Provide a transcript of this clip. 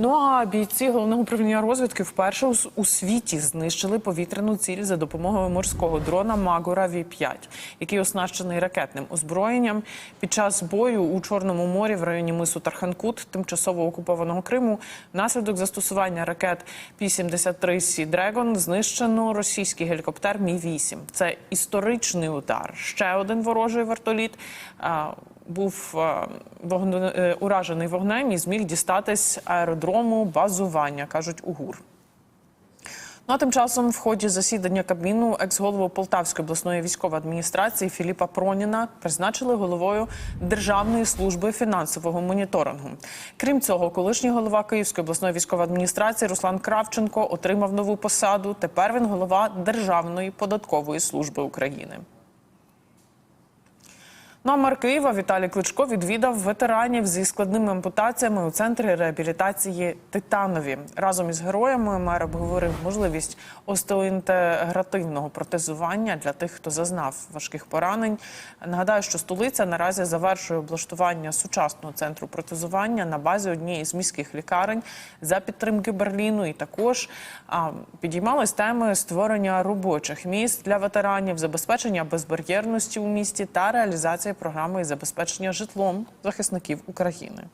Ну а бійці головного управління розвідки вперше у, світі знищили повітряну ціль за допомогою морського дрона Магура Ві 5 який оснащений ракетним озброєнням. Під час бою у Чорному морі в районі мису Тарханкут, тимчасово окупованого Криму, внаслідок застосування ракет Пі-73 Сі Дрегон знищено російський гелікоптер Мі 8 Це історичний удар. Ще один ворожий вертоліт. Був е, е, уражений вогнем і зміг дістатись аеродрому базування, кажуть у ГУР. Ну а тим часом в ході засідання Кабміну екс-голову Полтавської обласної військової адміністрації Філіпа Проніна призначили головою Державної служби фінансового моніторингу. Крім цього, колишній голова Київської обласної військової адміністрації Руслан Кравченко отримав нову посаду. Тепер він голова Державної податкової служби України. Ну а мер Києва Віталій Кличко відвідав ветеранів зі складними ампутаціями у центрі реабілітації Титанові. Разом із героями мер обговорив можливість остеоінтегративного протезування для тих, хто зазнав важких поранень. Нагадаю, що столиця наразі завершує облаштування сучасного центру протезування на базі однієї з міських лікарень за підтримки Берліну. І також а, підіймались теми створення робочих місць для ветеранів, забезпечення безбар'єрності у місті та реалізація програми забезпечення житлом захисників України.